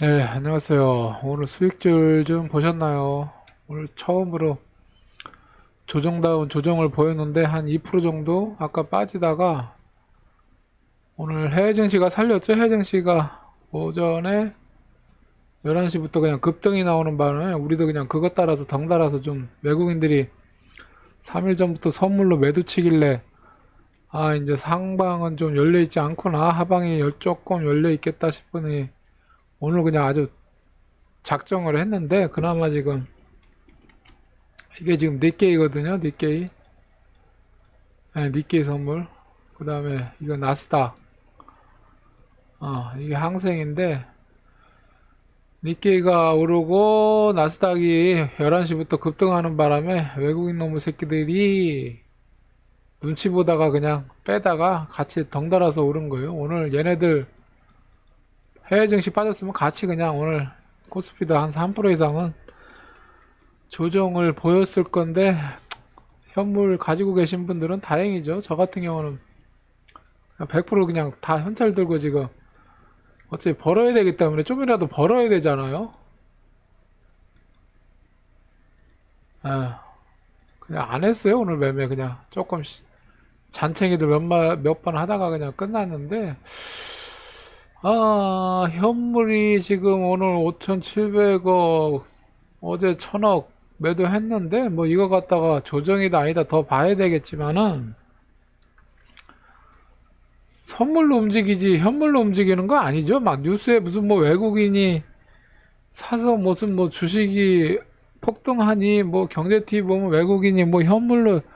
네, 안녕하세요. 오늘 수익줄 좀 보셨나요? 오늘 처음으로 조정다운 조정을 보였는데 한 2% 정도 아까 빠지다가 오늘 해외 증시가 살렸죠. 해외 증시가 오전에 11시부터 그냥 급등이 나오는 바람에 우리도 그냥 그것 따라서 덩달아서 좀 외국인들이 3일 전부터 선물로 매도 치길래 아 이제 상방은 좀 열려 있지 않구나 하방이 열- 조금 열려 있겠다 싶으니 오늘 그냥 아주 작정을 했는데 그나마 지금 이게 지금 니케이거든요 니케이. 네, 니케이 선물. 그 다음에 이거 나스닥. 어 이게 항생인데 니케이가 오르고 나스닥이 11시부터 급등하는 바람에 외국인 놈의 새끼들이 눈치 보다가 그냥 빼다가 같이 덩달아서 오른 거예요. 오늘 얘네들 해외 증시 빠졌으면 같이 그냥 오늘 코스피도 한 3% 이상은 조정을 보였을 건데 현물 가지고 계신 분들은 다행이죠. 저 같은 경우는 100% 그냥 다 현찰 들고 지금 어차피 벌어야 되기 때문에 좀이라도 벌어야 되잖아요. 아, 그냥 안 했어요. 오늘 매매 그냥 조금 잔챙이들 몇몇 번 하다가 그냥 끝났는데 아, 현물이 지금 오늘 5,700억, 어제 1,000억 매도했는데, 뭐 이거 갖다가 조정이다 아니다 더 봐야 되겠지만은, 선물로 움직이지 현물로 움직이는 거 아니죠? 막 뉴스에 무슨 뭐 외국인이 사서 무슨 뭐 주식이 폭등하니, 뭐 경제 TV 보면 외국인이 뭐 현물로 다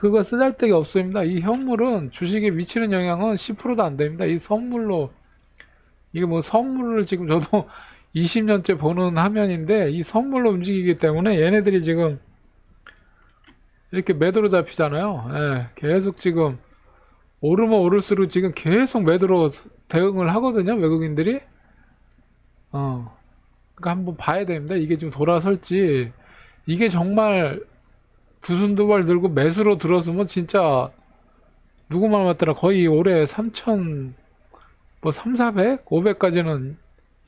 그거 쓰잘데기 없습니다. 이 현물은 주식에 미치는 영향은 10%도 안 됩니다. 이 선물로 이게 뭐 선물을 지금 저도 20년째 보는 화면인데 이 선물로 움직이기 때문에 얘네들이 지금 이렇게 매도로 잡히잖아요. 예, 계속 지금 오르면 오를수록 지금 계속 매도로 대응을 하거든요. 외국인들이. 어. 그러니까 한번 봐야 됩니다. 이게 지금 돌아설지 이게 정말 두손두발 들고 매수로 들었으면 진짜 누구 말 맞더라 거의 올해 3천 뭐 3, 400, 500까지는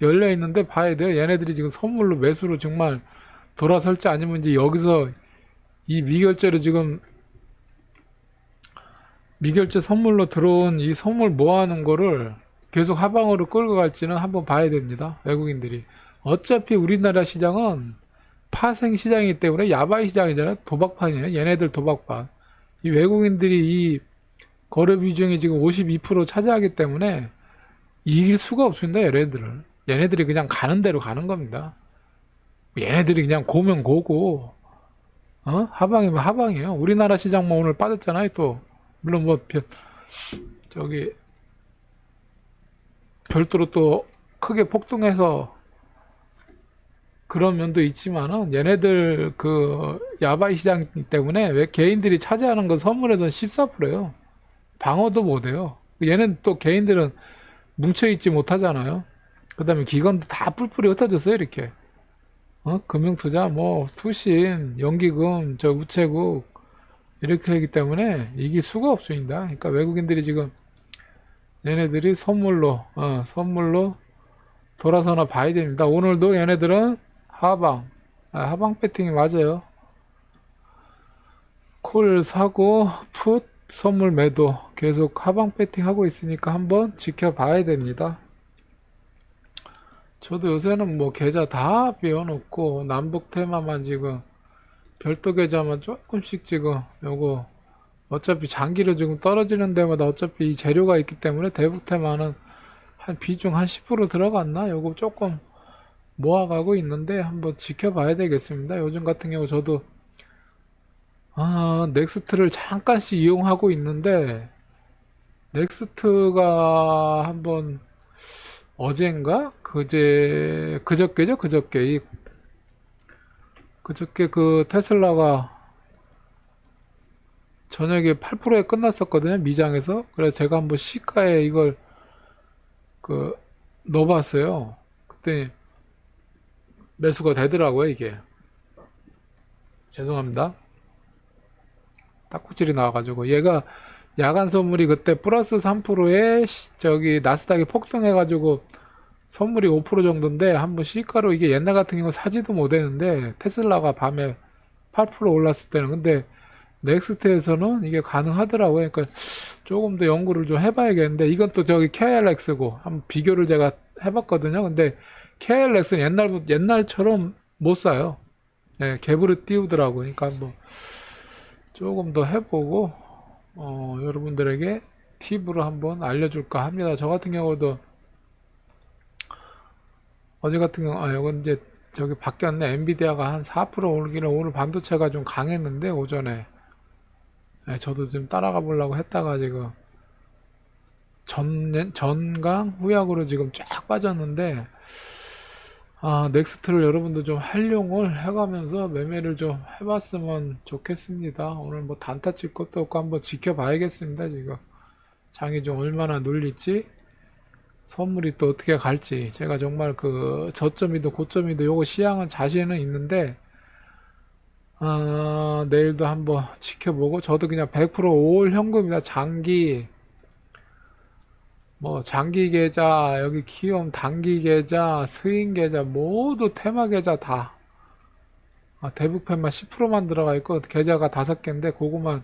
열려 있는데 봐야 돼요. 얘네들이 지금 선물로 매수로 정말 돌아설지 아니면 이제 여기서 이 미결제로 지금 미결제 선물로 들어온 이 선물 모아놓은 거를 계속 하방으로 끌고 갈지는 한번 봐야 됩니다. 외국인들이. 어차피 우리나라 시장은 파생 시장이기 때문에 야바이 시장이잖아요. 도박판이에요. 얘네들 도박판. 이 외국인들이 이 거래 비중이 지금 52% 차지하기 때문에 이길 수가 없습니다. 얘네들을. 얘네들이 그냥 가는 대로 가는 겁니다. 얘네들이 그냥 고면 고고, 어? 하방이면 하방이에요. 우리나라 시장 뭐 오늘 빠졌잖아요. 또 물론 뭐 별- 저기 별도로 또 크게 폭등해서 그런 면도 있지만은 얘네들 그 야바이 시장이기 때문에 왜 개인들이 차지하는 건 선물에선 14%예요. 방어도 못 해요. 얘는 또 개인들은 뭉쳐 있지 못하잖아요. 그 다음에 기관도 다 뿔뿔이 흩어졌어요, 이렇게. 어? 금융투자, 뭐, 투신, 연기금, 저 우체국, 이렇게 하기 때문에 이길 수가 없습니다. 그러니까 외국인들이 지금 얘네들이 선물로, 어, 선물로 돌아서나 봐야 됩니다. 오늘도 얘네들은 하방, 아, 하방 배팅이 맞아요. 콜 사고, 풋, 선물 매도 계속 하방 배팅 하고 있으니까 한번 지켜봐야 됩니다. 저도 요새는 뭐 계좌 다 비워놓고 남북 테마만 지금 별도 계좌만 조금씩 지금 요거 어차피 장기로 지금 떨어지는 데마다 어차피 이 재료가 있기 때문에 대북 테마는 한 비중 한 10% 들어갔나? 요거 조금 모아가고 있는데 한번 지켜봐야 되겠습니다. 요즘 같은 경우 저도 아, 넥스트를 잠깐씩 이용하고 있는데, 넥스트가 한번 어젠가? 그제, 그저께죠? 그저께. 이, 그저께 그 테슬라가 저녁에 8%에 끝났었거든요. 미장에서. 그래서 제가 한번 시가에 이걸 그 넣어봤어요. 그때 매수가 되더라고요, 이게. 죄송합니다. 딱구질이 나와가지고 얘가 야간 선물이 그때 플러스 3%에 저기 나스닥이 폭등해가지고 선물이 5% 정도인데 한번 시가로 이게 옛날 같은 경우 사지도 못했는데 테슬라가 밤에 8% 올랐을 때는 근데 넥스트에서는 이게 가능하더라고요. 그러니까 조금 더 연구를 좀 해봐야겠는데 이건 또 저기 KLX고 한번 비교를 제가 해봤거든요. 근데 KLX는 옛날 옛날처럼 못 사요. 네, 갭으로 띄우더라고. 그러니까 뭐 조금 더 해보고 어, 여러분들에게 팁으로 한번 알려줄까 합니다. 저 같은 경우도 어제 같은 경우 아 이건 이제 저기 바뀌었네. 엔비디아가 한 4% 오르기는 오늘 반도체가 좀 강했는데 오전에 네, 저도 좀 따라가 보려고 했다가 지금 전 전강 후약으로 지금 쫙 빠졌는데 아 넥스트를 여러분도 좀 활용을 해가면서 매매를 좀 해봤으면 좋겠습니다. 오늘 뭐 단타 칠 것도 없고 한번 지켜봐야겠습니다. 지금 장이 좀 얼마나 눌릴지 선물이 또 어떻게 갈지 제가 정말 그 저점이든 고점이든 요거 시향은 자신은 있는데 아, 내일도 한번 지켜보고 저도 그냥 100% 5월 현금이다 장기 뭐 장기 계좌 여기 키움 단기 계좌 스윙 계좌 모두 테마 계좌 다 아, 대북팬만 10%만 들어가 있고 계좌가 다섯 개인데 그거만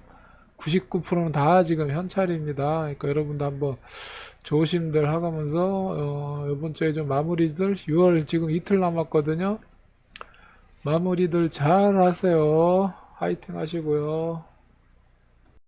99%는 다 지금 현찰입니다. 그러니까 여러분도 한번 조심들 하면서 어, 이번 주에 좀 마무리들 6월 지금 이틀 남았거든요. 마무리들 잘 하세요. 화이팅 하시고요.